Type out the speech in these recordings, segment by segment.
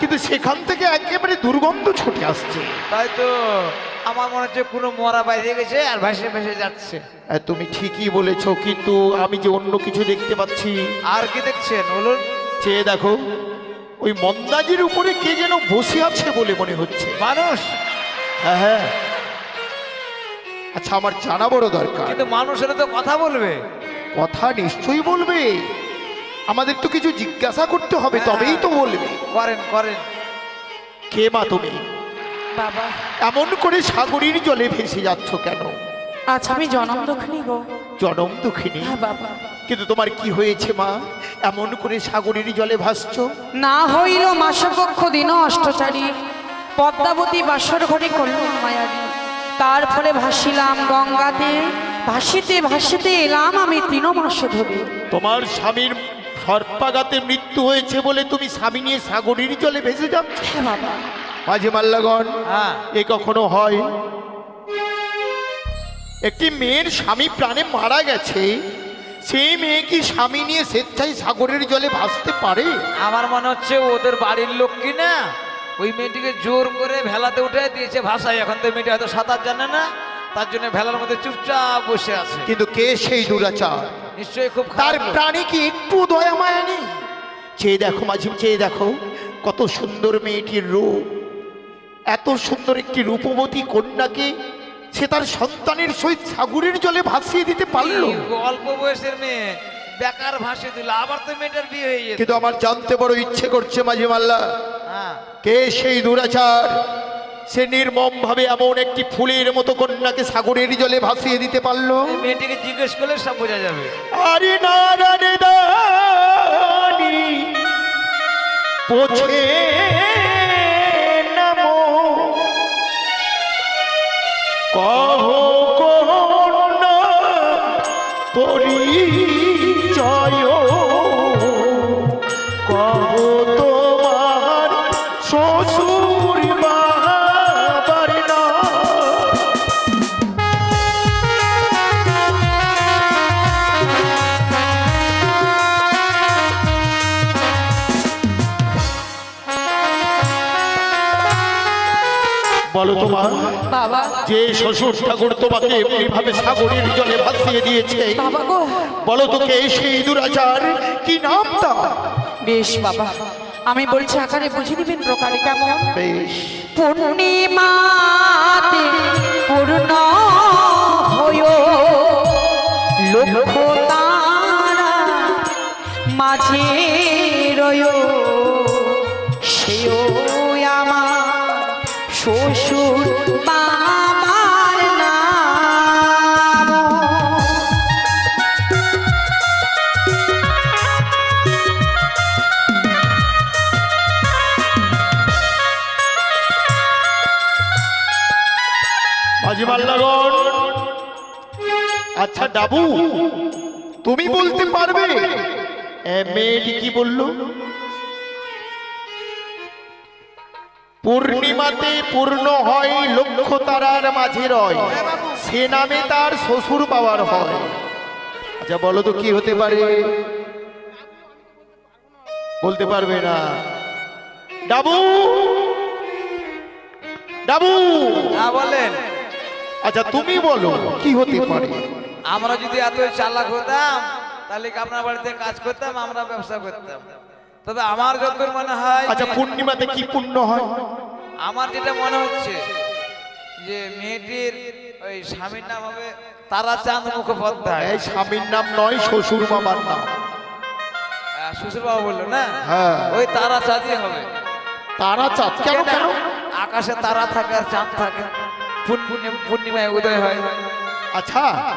কিন্তু সেখান থেকে একেবারে দুর্গন্ধ ছুটে আসছে। তাই তো আমার মনে হচ্ছে কোনো মরা বাইরে গেছে আর ভাসে ভেসে যাচ্ছে। তুমি ঠিকই বলেছ কিন্তু আমি যে অন্য কিছু দেখতে পাচ্ছি। আর কি দেখছেন বলুন? চেয়ে দেখো ওই মন্দাজির উপরে কে যেন বসে আছে বলে মনে হচ্ছে। মানুষ? হ্যাঁ হ্যাঁ। আচ্ছা আমার জানা বড় দরকার। কিন্তু মানুষেরা তো কথা বলবে। কথা নিশ্চয়ই বলবে। আমাদের তো কিছু জিজ্ঞাসা করতে হবে তবেই তো বলবে। করেন করেন। কে মা তুমি? বাবা। এমন করে সাগরীর জলে ভেসে যাচ্ছ কেন? আচ্ছা আমি জনম গো। জনম দুঃখিনী? হ্যাঁ বাবা। কিন্তু তোমার কি হয়েছে মা? এমন করে সাগরীর জলে ভাসছো? না হইল মাসকক্ষ দিন অষ্টচারী। পদ্মাবতী বাসর ঘরে তার ফলে ভাসিলাম গঙ্গাতে। ভাসিতে ভাসিতে এলাম আমি তিন মাস ধরে। তোমার স্বামীর সর্পাঘাতে মৃত্যু হয়েছে বলে তুমি স্বামী নিয়ে সাগরীর জলে ভেসে যাচ্ছ? হ্যাঁ বাবা। মাঝে মাল্লাগণ হ্যাঁ। এ কখনো হয়? একটি মেয়ের স্বামী প্রাণে মারা গেছে। সেই মেয়ে কি স্বামী নিয়ে স্বেচ্ছায় সাগরের জলে ভাসতে পারে? আমার মনে হচ্ছে ওদের বাড়ির লোক কি না? ওই মেয়েটিকে জোর করে ভেলাতে উঠে দিয়েছে ভাষায়। এখন তো মেয়েটি হয়তো সাঁতার জানে না তার জন্য ভেলার মধ্যে চুপচাপ বসে আছে। কিন্তু কে সেই দুরাচার? নিশ্চয়ই খুব তার প্রাণী কি একটু দয়া মায়া নেই? চেয়ে দেখো মাঝি চেয়ে দেখো কত সুন্দর মেয়েটির রূপ। এত সুন্দর একটি রূপবতী কন্যাকে সে তার সন্তানের সহিত সাগরের জলে ভাসিয়ে দিতে পারল। অল্প বয়সের মেয়ে বেকার ভাসিয়ে দিল। আবার তো মেয়েটার বিয়ে হয়ে যেত কিন্তু আমার জানতে বড় ইচ্ছে করছে মাঝি মাল্লা। হ্যাঁ। কে সেই দুরাচার? সে নির্মম ভাবে এমন একটি ফুলের মতো কন্যাকে সাগরের জলে ভাসিয়ে দিতে পারল মেয়েটিকে জিজ্ঞেস করলে সব বোঝা যাবে আরে নারায়ণ দানি পোছে বলো তোমার? বাবা। যে শ্বশুর ঠাকুর তোমাকে এমনি ভাবে সাগরের জলে ভাসিয়ে দিয়েছে। বাবা গো। বলো তোকে সেই দুরাচার? কি নাম তা বেশ বাবা। আমি বলছি আকারে বুঝে নিবেন প্রকারে কেমন? বেশ। পূর্ণিমাতে পূর্ণ হয় লক্ষ তারা মাঝে রয় সেও শ্বশুর বাবার নাম। মাঝি আচ্ছা ডাবু তুমি বলতে পারবে? মেয়েটি কি বলল? পূর্ণিমাতে পূর্ণ হয় লক্ষ তারার মাঝে রয়। সে নামে তার শ্বশুর বাবার হয়। আচ্ছা বলো তো কি হতে পারে? বলতে পারবে না। ডাবু! ডাবু! হ্যাঁ বলেন। আচ্ছা তুমি বলো কি হতে পারে? আমরা যদি এত চালাক হতাম তাহলে আপনার বাড়িতে কাজ করতাম আমরা ব্যবসা করতাম? তবে আমার যতদূর মনে হয় আচ্ছা পূর্ণিমাতে কি পুণ্য হয়? আমার যেটা মনে হচ্ছে যে মেয়েটির ওই স্বামীর নাম হবে তারাচাঁদ মুখোপাধ্যায়। এই স্বামীর নাম নয় শ্বশুর বাবার নাম শ্বশুর বাবা বলল না? হ্যাঁ। ওই তারা চাঁদই হবে। তারা চাঁদ কেন কেন? আকাশে তারা থাকে আর চাঁদ থাকে। পূর্ণিমা- পূর্ণিমায় উদয় হয়। আচ্ছা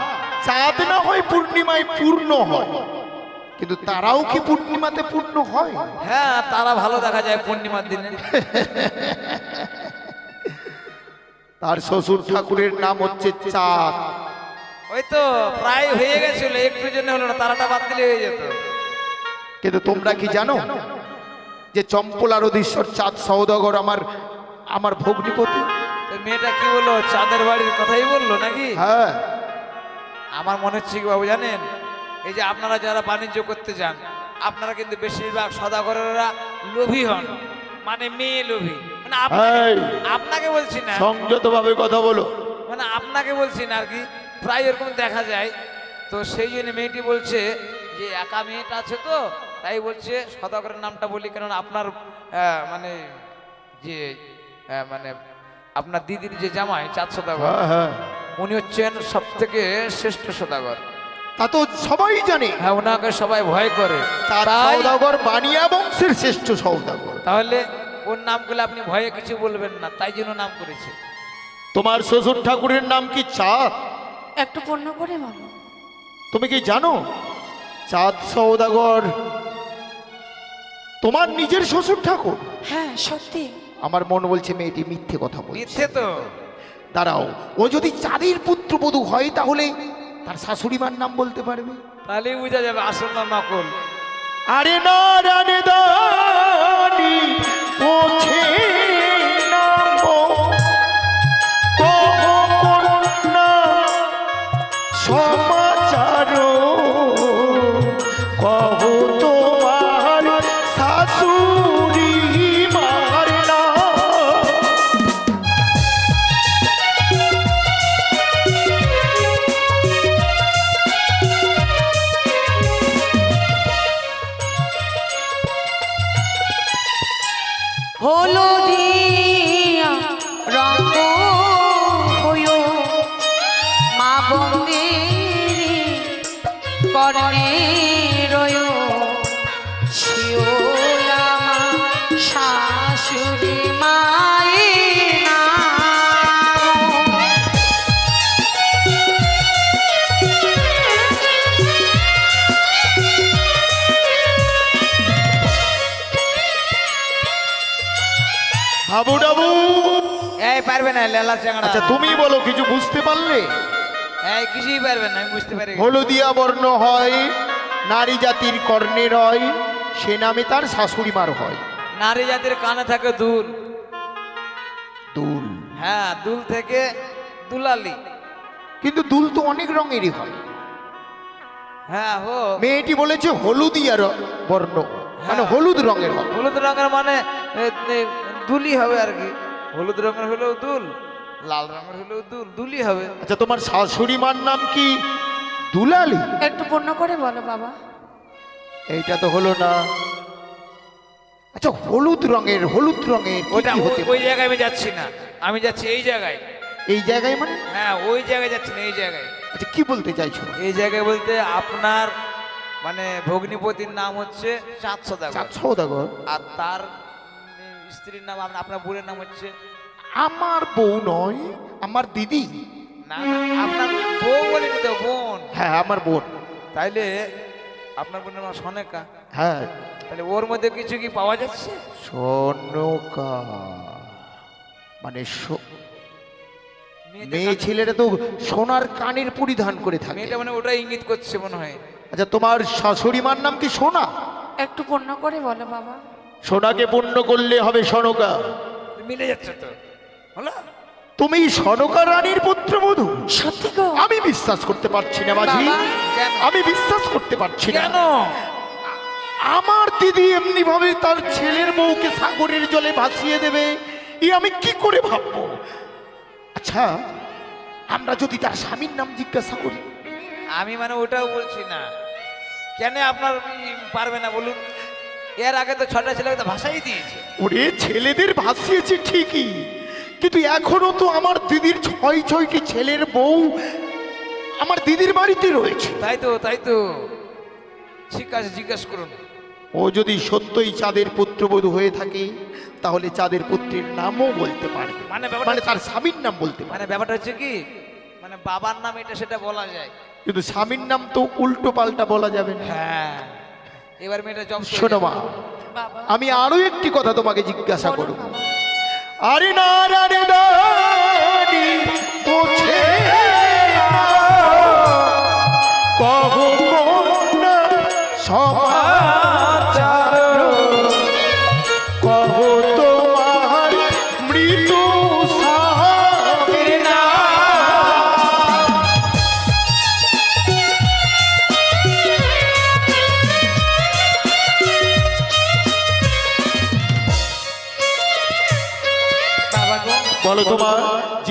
চাঁদ না হয় পূর্ণিমায় পূর্ণ হয়? কিন্তু তারাও কি পূর্ণিমাতে পূর্ণ হয়? হ্যাঁ তারা ভালো দেখা যায় পূর্ণিমার দিনে। তার শ্বশুর ঠাকুরের নাম হচ্ছে চাঁদ। ওই তো প্রায় হয়ে গেছিল একটু জন্য হলো না তারাটা বাদ দিলে হয়ে যেত। কিন্তু তোমরা কি জানো যে চম্পলার অধীশ্বর চাঁদ সৌদাগর আমার আমার ভগ্নিপতি? মেয়েটা কি বলল? চাঁদের বাড়ির কথাই বলল নাকি? হ্যাঁ। আমার মনে হচ্ছে কি বাবু জানেন এই যে আপনারা যারা বাণিজ্য করতে যান আপনারা কিন্তু বেশিরভাগ সদাগরেরা লোভী হন। মানে মেয়ে লোভী। মানে আপনাকে বলছি না। সংযতভাবে কথা বলো। মানে আপনাকে বলছি না আর কি। প্রায় এরকম দেখা যায়। তো সেই জন্য মেয়েটি বলছে যে একা মেয়েটা আছে তো তাই বলছে সদাগরের নামটা বলি কারণ আপনার মানে যে মানে আপনার দিদির যে জামাই চাঁদ সদাগর হ্যাঁ হ্যাঁ। উনি হচ্ছেন সব থেকে শ্রেষ্ঠ সদাগর। তা তো সবাই জানে। হ্যাঁ ওনাকে সবাই ভয় করে। তার তাই সৌদাগর বানিয়া বংশের শ্রেষ্ঠ সৌদাগর। তাহলে ওর নামগুলো আপনি ভয়ে কিছু বলবেন না তাই জন্য নাম করেছে। তোমার শ্বশুর ঠাকুরের নাম কি চাঁদ? একটু পূর্ণ করে বলো। তুমি কি জানো? চাঁদ সৌদাগর তোমার নিজের শ্বশুর ঠাকুর? হ্যাঁ সত্যি। আমার মন বলছে মেয়েটি মিথ্যে কথা বলছে। মিথ্যে তো। দাঁড়াও ও যদি চাঁদের পুত্রবধূ হয় তাহলে তার শাশুড়ি মার নাম বলতে পারবে? তাহলে বোঝা যাবে আসল নাম নকল। আরে না রানে দানি পৌঁছে হাবু ডাবু। এই পারবে না লেলা চাংড়া আচ্ছা তুমি বলো কিছু বুঝতে পারলে? এই কিছুই পারবে না আমি বুঝতে পারি। হলুদিয়া বর্ণ হয় নারী জাতির কর্ণের হয় সে নামে তার শাশুড়ি মার হয়। নারী জাতির কানে থাকে দুল। দুল? হ্যাঁ দুল থেকে দুলালি। কিন্তু দুল তো অনেক রঙেরই হয়। হ্যাঁ হো। মেয়েটি বলেছে হলুদিয়া বর্ণ। মানে হলুদ রঙের হবে হলুদ রঙের মানে দুলি হবে আর কি। হলুদ রঙের হলেও দুল লাল রঙের হলেও দুল দুলি হবে। আচ্ছা তোমার শাশুড়ি মার নাম কি? দুলালি? একটু পূর্ণ করে বলো বাবা। এইটা তো হলো না। আচ্ছা হলুদ রঙের হলুদ রঙের ওটা ওই- হতে ওই জায়গায় আমি যাচ্ছি না। আমি যাচ্ছি এই জায়গায়। এই জায়গায় মানে? হ্যাঁ ওই জায়গায় যাচ্ছি না এই জায়গায়। আচ্ছা কি বলতে চাইছো? এই জায়গায় বলতে আপনার মানে ভগ্নিপতির নাম হচ্ছে চাঁদ সদাগর চাঁদ সৌদাগর আর তার স্ত্রীর নাম আপনার আপনার বোনের নাম হচ্ছে? আমার বউ নয় আমার দিদি। না না, আপনার বউ বলেনি তো বোন। হ্যাঁ আমার বোন। তাইলে আপনার বোনের নাম সনেকা। হ্যাঁ। তাহলে ওর মধ্যে কিছু কি পাওয়া যাচ্ছে? সনকা। মানে মেয়ে ছেলেরা তো সোনার কানের পরিধান করে থাকে। মানে ওটা ইঙ্গিত করছে মনে হয়। আচ্ছা তোমার শাশুড়ি মার নাম কি সোনা? একটু পূর্ণ করে বলো বাবা। সোনাকে পূর্ণ করলে হবে সনকা। মিলে যাচ্ছে তো। হলো? তুমি সনকা রানীর পুত্রবধূ সত্যি আমি বিশ্বাস করতে পারছি না মাঝি। কেন? আমি বিশ্বাস করতে পারছি না। কেন? আমার দিদি এমনি ভাবে তার ছেলের বউকে সাগরের জলে ভাসিয়ে দেবে ই আমি কি করে ভাববো? আচ্ছা আমরা যদি তার স্বামীর নাম জিজ্ঞাসা করি। আমি মানে ওটাও বলছি না। কেন আপনার পারবে না বলুন? এর আগে তো ছটা ছেলেকে তো ভাষাই দিয়েছে। ওরে ছেলেদের ভাসিয়েছে ঠিকই। কিন্তু এখনও তো আমার দিদির ছয় ছয়টি ছেলের বউ আমার দিদির বাড়িতে রয়েছে। তাই তো তাই তো। ঠিক আছে জিজ্ঞাসা করুন। ও যদি সত্যই চাঁদের পুত্রবধূ হয়ে থাকে তাহলে চাঁদের পুত্রের নামও বলতে পারবে। মানে মানে তার স্বামীর নাম বলতে মানে ব্যাপারটা হচ্ছে কি? মানে বাবার নাম এটা সেটা বলা যায়। কিন্তু স্বামীর নাম তো উল্টো পাল্টা বলা যাবে না। হ্যাঁ। এবার মেয়েটা জব শোনো মা আমি আরও একটি কথা তোমাকে জিজ্ঞাসা করব। আরে না রে দানি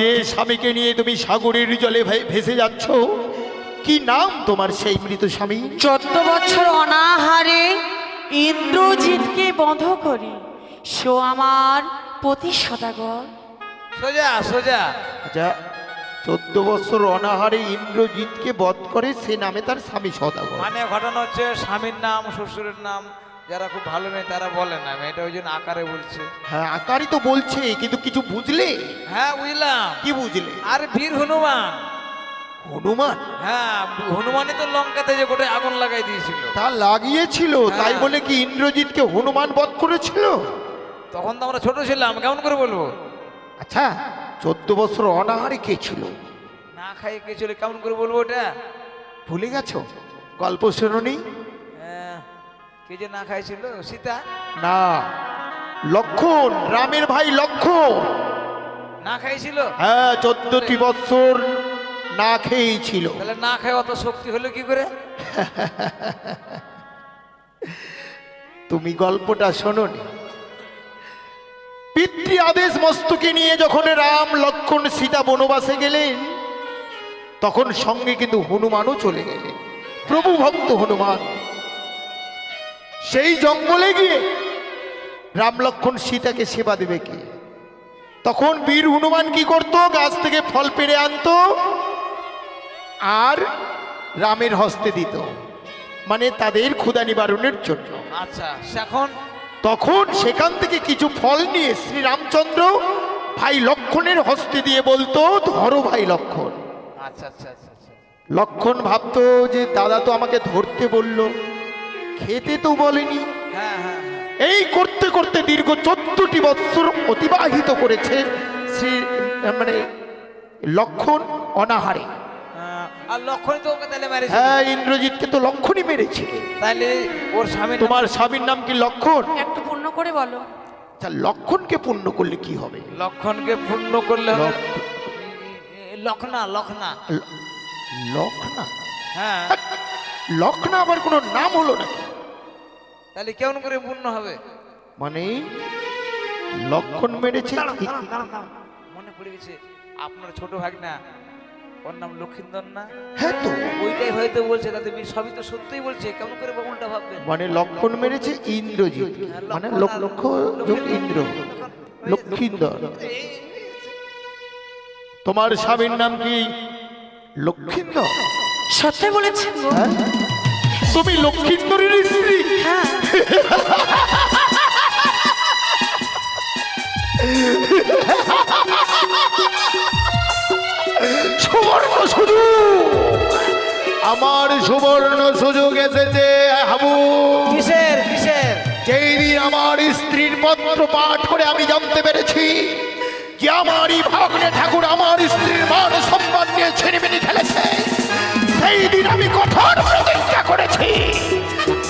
যে স্বামীকে নিয়ে তুমি সাগরের জলে ভে- ভেসে যাচ্ছ কি নাম তোমার সেই মৃত স্বামী? চোদ্দ বছর অনাহারে ইন্দ্রজিৎকে বন্ধ করি। সো আমার পতি সদাগর। সোজা সোজা। আচ্ছা চোদ্দ বছর অনাহারে ইন্দ্রজিৎকে বধ করে সে নামে তার স্বামী সদাগর। মানে ঘটনা হচ্ছে স্বামীর নাম শ্বশুরের নাম যারা খুব ভালো মেয়ে তারা বলে না মেয়েটা ওই জন্য আকারে বলছে। হ্যাঁ আকারই তো বলছে কিন্তু কিছু বুঝলে? হ্যাঁ বুঝলাম। কি বুঝলে? আরে বীর হনুমান। হনুমান? হ্যাঁ হনুমানই তো লঙ্কাতে যে গোটায় আগুন লাগাই দিয়েছিল। তা লাগিয়েছিল তাই হ্যাঁ। বলে কি ইন্দ্রজিৎকে হনুমান বধ করেছিল? তখন তো আমরা ছোট ছিলাম কেমন করে বলব? আচ্ছা চোদ্দ বছর অনাহারে কে ছিল? না খাইয়ে কে চলে কেমন করে বলব ওটা? ভুলে গেছো? গল্প শুনুনি? কে যে না খাইছিল? সীতা? না। লক্ষণ রামের ভাই লক্ষণ। না খাইছিল? হ্যাঁ চোদ্দটি বছর না খেয়েই ছিল তাহলে না খাই অত শক্তি হলো কি করে? তুমি গল্পটা শোনোনি। পিতৃ আদেশ মস্তকে নিয়ে যখন রাম লক্ষণ সীতা বনবাসে গেলেন তখন সঙ্গে কিন্তু হনুমানও চলে গেলেন। প্রভু ভক্ত হনুমান। সেই জঙ্গলে গিয়ে রাম লক্ষণ সীতাকে সেবা দেবে কে? তখন বীর হনুমান কি করত? গাছ থেকে ফল পেড়ে আনতো আর রামের হস্তে দিত। মানে তাদের ক্ষুধা নিবারণের জন্য। আচ্ছা এখন তখন সেখান থেকে কিছু ফল নিয়ে শ্রী রামচন্দ্র ভাই লক্ষণের হস্তে দিয়ে বলতো ধরো ভাই লক্ষণ। আচ্ছা আচ্ছা আচ্ছা আচ্ছা। লক্ষণ ভাবতো যে দাদা তো আমাকে ধরতে বলল। খেতে তো বলেনি। হ্যাঁ হ্যাঁ হ্যাঁ। এই করতে করতে দীর্ঘ চোদ্দটি বৎসর অতিবাহিত করেছে শ্রী মানে লক্ষণ অনাহারে। হ্যাঁ, হ্যাঁ ইন্দ্রজিৎকে তো লক্ষণই মেরেছে। তাহলে ওর স্বামী তোমার স্বামীর নাম কি লক্ষণ? একটু পূর্ণ করে বলো। আচ্ছা লক্ষণকে পূর্ণ করলে কি হবে? লক্ষণকে পূর্ণ করলে হবে লক্ষণা লক্ষণা লক্ষণা হ্যাঁ। লক্ষণা আবার কোনো নাম হলো না তাহলে কেমন করে পূর্ণ হবে? মানে লক্ষণ মেরেছে মনে পড়ে গেছে আপনার ছোট ভাগনা ওর নাম লক্ষিন্দর না? হ্যাঁ তো। ওইটাই হয়তো বলছে তাতে সবই তো সত্যিই বলছে কেমন করে উল্টা ভাববেন? মানে লক্ষণ মেরেছে ইন্দ্রজিৎ। হ্যাঁ, মানে লক্ষণ লক্ষ যোগ ইন্দ্র। লক্ষিন্দর। তোমার স্বামীর নাম কি? লক্ষিন্দর। সত্যি বলেছেন হ্যাঁ? তুমি লক্ষিন্দরের স্ত্রী। হ্যাঁ সুবর্ণ সুযোগ। আমার সুবর্ণ সুযোগ এসেছে হাবু। কিসের কিসের? যেই দিন আমার স্ত্রীর পত্র পাঠ করে আমি জানতে পেরেছি যে আমারই ভাগ্নে ঠাকুর আমার স্ত্রীর মান সম্মান নিয়ে ছেড়েমেনি খেলেছে। সেই দিন আমি কঠোর প্রতিজ্ঞা করেছি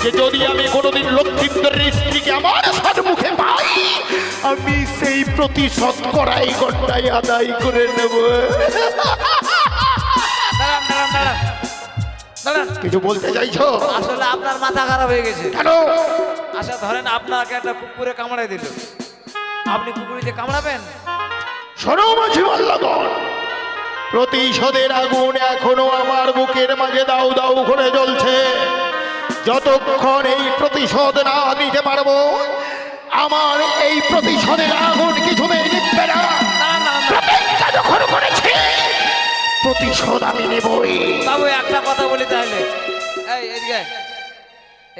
যে যদি আমি কোনোদিন লক্ষ্মীন্দরের স্ত্রীকে আমার সম্মুখে পাই আমি সেই প্রতিশোধ করাই গন্ডাই আদায় করে নেব। কিছু বলতে চাইছো? আসলে আপনার মাথা খারাপ হয়ে গেছে। কেন? আচ্ছা ধরেন আপনাকে একটা কুকুরে কামড়াই দিল। আপনি কুকুরিতে কামড়াবেন? শোনো মাঝি মাল্লাগণ প্রতিশোধের আগুন এখনও আমার বুকের মাঝে দাউ দাউ করে জ্বলছে যতক্ষণ এই প্রতিশোধ না দিতে পারব, আমার এই প্রতিশোধের আগুন কিছুতেই নিবে না। প্রতিজ্ঞা যখন প্রতিশোধ আমি নেবই বাবু, একটা কথা বলি তাহলে এই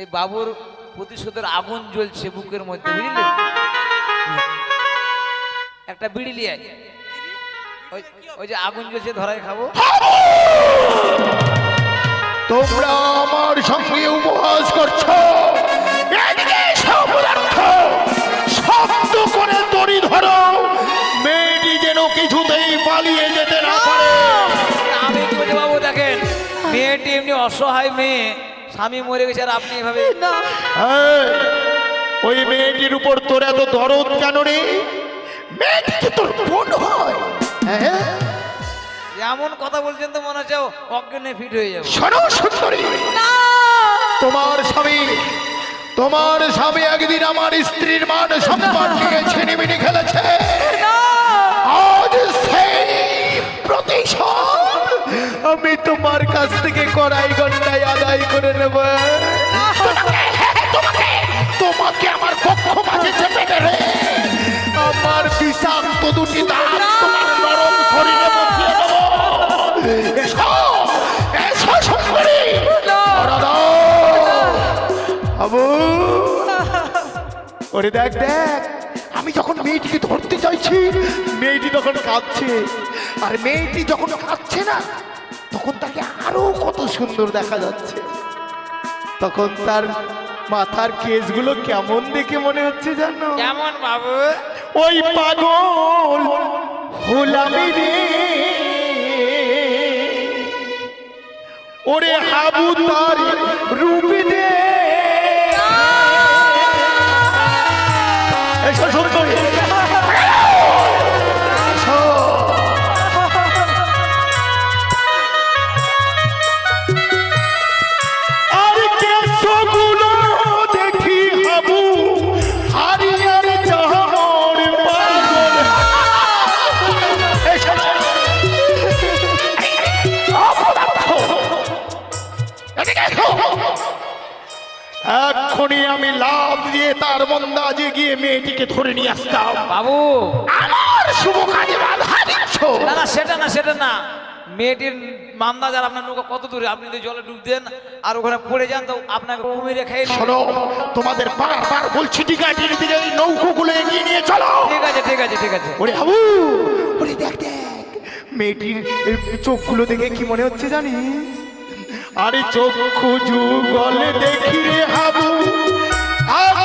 এই বাবুর প্রতিশোধের আগুন জ্বলছে বুকের মধ্যে, বুঝলি একটা বিড়ি লিয়ে। ওই ওই যে আগুন জ্বলছে ধরাই খাব। তোমরা আমার সঙ্গে উপহাস করছ। এদিকে এসো পদার্থ শব্দ করে তরি ধরো। মেয়েটি যেন কিছুতেই পালিয়ে যেতে না পারে। আমি কি বাবু দেখেন মেয়েটি এমনি অসহায় মেয়ে। স্বামী মরে গেছে আর আপনি এভাবে ওই মেয়েটির উপর তোর এত দরদ কেন রে? মেয়েটি কি তোর বোন হ্যাঁ। হ্যাঁ? এমন কথা বলছেন তো মনে হচ্ছে অজ্ঞানে ফিট হয়ে যাবে। শোনো সুন্দরী তোমার স্বামী তোমার স্বামী একদিন আমার স্ত্রীর মান সম্মান নিয়ে ছিনিমিনি খেলেছে। আজ সেই প্রতিশোধ আমি তোমার কাছ থেকে কড়াই ঘন্টায় আদায় করে নেব। তোমাকে তোমাকে আমার পক্ষ মাঝে চেপে দেবে আমার বিষাক্ত দুটি দাঁত ওরে দেখ দেখ। আমি যখন মেয়েটিকে ধরতে চাইছি মেয়েটি তখন কাঁদছে। আর মেয়েটি যখন কাঁদছে না তখন তাকে আরও কত সুন্দর দেখা যাচ্ছে। তখন তার মাথার কেসগুলো কেমন দেখে মনে হচ্ছে জানো? কেমন বাবু? ওই পাগল। ওরে হাবু তার রূপী দে। দিয়ে গিয়ে মেয়েটিকে ধরে নিয়ে আসতাম। বাবু। আমার শুভ কাজে বাধা দিচ্ছ। না না সেটা না সেটা না। মেয়েটির মামলা যার আপনার নৌকা কত দূরে? আপনি যদি জলে ডুব দেন আর ওখানে পড়ে যান তো আপনাকে কুমিরে খেয়ে। শোনো তোমাদের বারবার বলছি টিকাটির দিকে এই নৌকোগুলো এগিয়ে নিয়ে চলো। ঠিক আছে ঠিক আছে ঠিক আছে। ওরে হাবু ওরে দেখ দেখ মেয়েটির চোখগুলো দেখে কি মনে হচ্ছে জানি আরে চক্ষু যুগল দেখি রে হাবু। আকাশের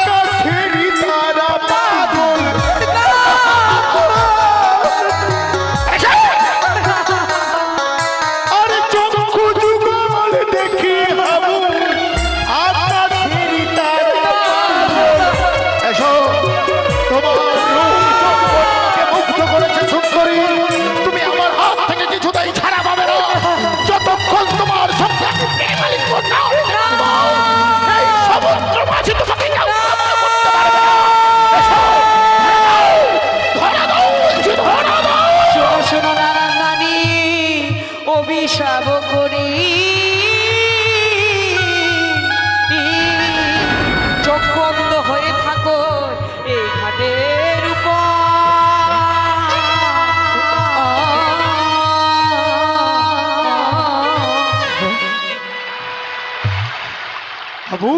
হাবু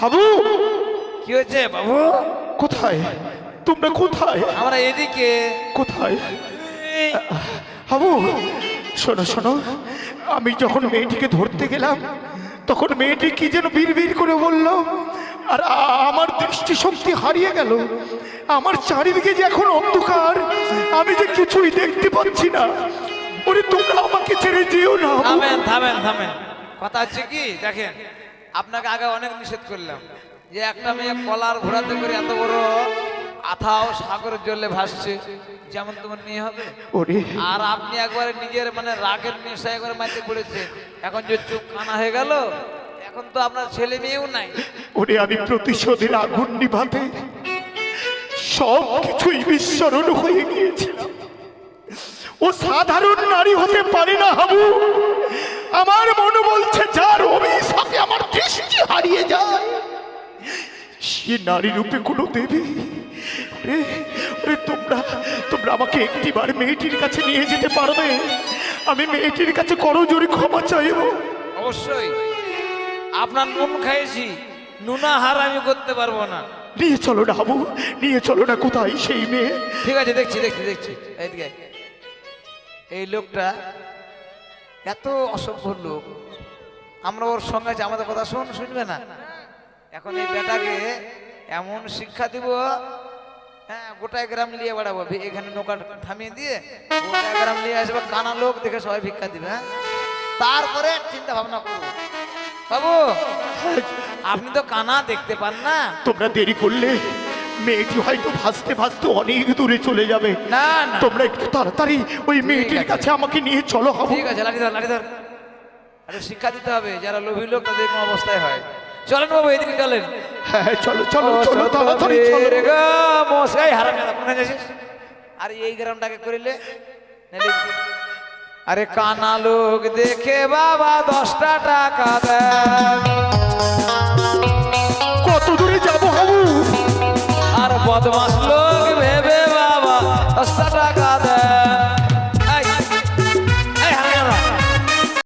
হাবু কি হয়েছে বাবু? কোথায়? তোমরা কোথায়? আমরা এদিকে। কোথায়? হাবু শোনো শোনো। আমি যখন মেয়েটিকে ধরতে গেলাম তখন মেয়েটি কি যেন বিড় করে বলল আর আমার দৃষ্টিশক্তি হারিয়ে গেল। আমার চারিদিকে যে এখন অন্ধকার আমি যে কিছুই দেখতে পাচ্ছি না। ওরে তোমরা আমাকে ছেড়ে যেও না। থামেন থামেন থামেন। কথা হচ্ছে কি দেখেন আপনাকে আগে অনেক নিষেধ করলাম যে একটা মেয়ে কলার ঘোরাতে করে এত বড় আথাও সাগরের জলে ভাসছে যেমন তোমার মেয়ে হবে। আর আপনি একবারে নিজের মানে রাগের নেশা একবারে মাইতে পড়েছে এখন যে চোখ কানা হয়ে গেল এখন তো আপনার ছেলে মেয়েও নাই। ওরে আমি প্রতিশোধের আগুন নিভাতে সব কিছুই বিস্মরণ হয়ে গিয়েছিলাম। ও সাধারণ নারী হতে পারে না হাবু। আমার মনে বলছে যার অভিশাপে আমার দৃষ্টি হারিয়ে যায় সে নারী রূপে কোনো দেবী। তোমরা তোমরা আমাকে একটিবার মেয়েটির কাছে নিয়ে যেতে পারবে? আমি মেয়েটির কাছে করজোরে ক্ষমা চাইব। অবশ্যই। আপনার নুন খাইছি নুনা হার আমি করতে পারব না। নিয়ে চলো না হাবু নিয়ে চলো না কোথায় সেই মেয়ে? ঠিক আছে দেখছি দেখছি দেখছি। এই লোকটা এত অসভ্য লোক। আমরা ওর সঙ্গে আছি আমাদের কথা শুন, শুনবে না? এখন এই বেটাকে এমন শিক্ষা দিব হ্যাঁ গোটায় গ্রাম নিয়ে বেড়াবো। এখানে নৌকা থামিয়ে দিয়ে গোটায় গ্রাম নিয়ে আসব, কানা লোক দেখে সবাই ভিক্ষা দিবে হ্যাঁ? তারপরে চিন্তা ভাবনা করব বাবু, আপনি তো কানা দেখতে পান না? তোমরা দেরি করলে মেয়েটি হয়তো ভাসতে ভাসতে অনেক দূরে চলে যাবে। না না। তোমরা একটু তাড়াতাড়ি ওই মেয়েটির কাছে আমাকে নিয়ে চলো হাবু ঠিক আছে লাঠি ধর লাঠি ধর। আরে শিক্ষা দিতে হবে যারা লোভী লোক তাদের কোনো অবস্থায় হয়। চলেন বাবু এদিকে চলেন। হ্যাঁ চলো চলো চলো তাড়াতাড়ি চলো। রে গো, মশাই হারাম যাচ্ছিস আরে এই গ্রামটাকে করিলে? আরে কানা লোক দেখে বাবা দশটা টাকা দেন મોત માસલો